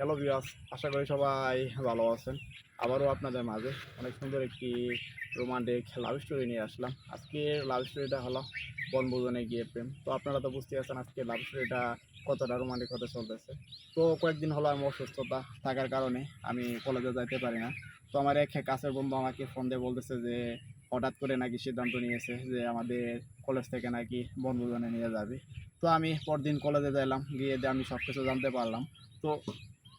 Hello বিয়াস আশা করি সবাই ভালো আছেন। আবারও আপনাদের মাঝে অনেক সুন্দর একটি রোমান্টিক লাভ স্টোরি নিয়ে আসলাম। আজকের লাভ স্টোরিটা হলো বনভোজনে গিয়ে প্রেম। তো আপনারা তো বুঝতে পারছেন আজকে লাভ স্টোরিটা কতটা রোমান্টিক হতে চলতেছে। তো কয়েকদিন হলো আমি অসুস্থতা থাকার কারণে আমি কলেজে যাইতে পারি না। তো আমার এক কাছের বন্ধু আমাকে ফোন দিয়ে বলতেছে যে হঠাৎ করে নাকি সিদ্ধান্ত নিয়েছে যে আমাদের কলেজ থেকে নাকি বনভোজনে নিয়ে যাবে। তো আমি পরদিন কলেজে যাইলাম, গিয়ে আমি সব কিছু জানতে পারলাম। তো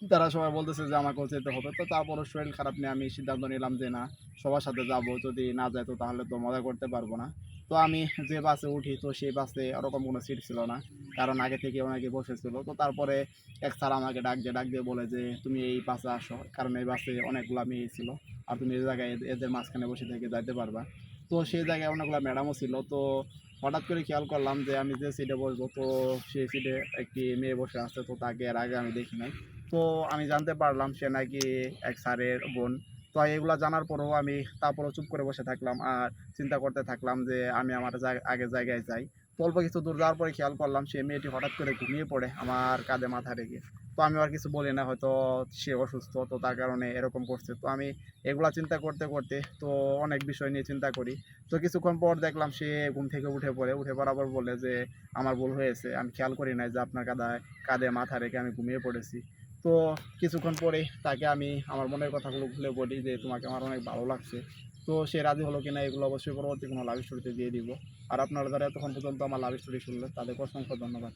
তারা সবাই বলতেছে যে আমাকেও যেতে হবে। তো তারপরও শরীর খারাপ নিয়ে আমি সিদ্ধান্ত নিলাম যে না, সবার সাথে যাব। যদি না যায় তো তাহলে তো মজা করতে পারব না। তো আমি যে বাসে উঠি তো সেই বাসে ওরকম কোনো সিট ছিল না। কারণ আগে থেকে অনেকে বসেছিল। তো তারপরে এক স্যার আমাকে ডাক দিয়ে ডাক দিয়ে বলে যে, তুমি এই বাসে আসো। কারণ এই বাসে অনেকগুলা মেয়ে ছিল। আর তুমি এই জায়গায় এদের- মাঝখানে বসে থেকে যাইতে পারবা। তো সেই জায়গায় অনেকগুলো ম্যাডামও ছিল। তো হঠাৎ করে খেয়াল করলাম যে আমি যে সিটে বসবো, তো সেই সিটে একটি মেয়ে বসে আছে। তো তাকে এর আগে আমি দেখি নাই। তো আমি জানতে পারলাম সে নাকি এক স্যারের বোন। তো এগুলা জানার পরেও আমি তারপরেও চুপ করে বসে থাকলাম আর চিন্তা করতে থাকলাম যে আমি আমার আগের জায়গায় যাই। তো অল্প কিছু দূর যাওয়ার পরে খেয়াল করলাম সে মেয়েটি হঠাৎ করে ঘুমিয়ে পড়ে আমার কাঁধে মাথা রেখে। তো আমি আর কিছু বলি না, হয়তো সে অসুস্থ, তো তার কারণে এরকম করছে। তো আমি এগুলা চিন্তা করতে করতে তো অনেক বিষয় নিয়ে চিন্তা করি। তো কিছুক্ষণ পর দেখলাম সে ঘুম থেকে উঠে পড়ে। উঠে পড়াবার বলে যে, আমার ভুল হয়েছে। আমি খেয়াল করি নাই যে আপনার কাঁধে কাঁধে মাথা রেখে আমি ঘুমিয়ে পড়েছি। তো কিছুক্ষণ পরে তাকে আমি আমার মনের কথাগুলো ভুলে বলি যে তোমাকে আমার অনেক ভালো লাগছে। তো সে রাজি হলো কিনা এগুলো অবশ্যই পরবর্তী কোনো লাভ স্টোরিতে দিয়ে দিব। আর আপনারা যারা এতক্ষণ পর্যন্ত আমার লাভ স্টোরি শুনলেন, তাদেরকে অসংখ্য ধন্যবাদ।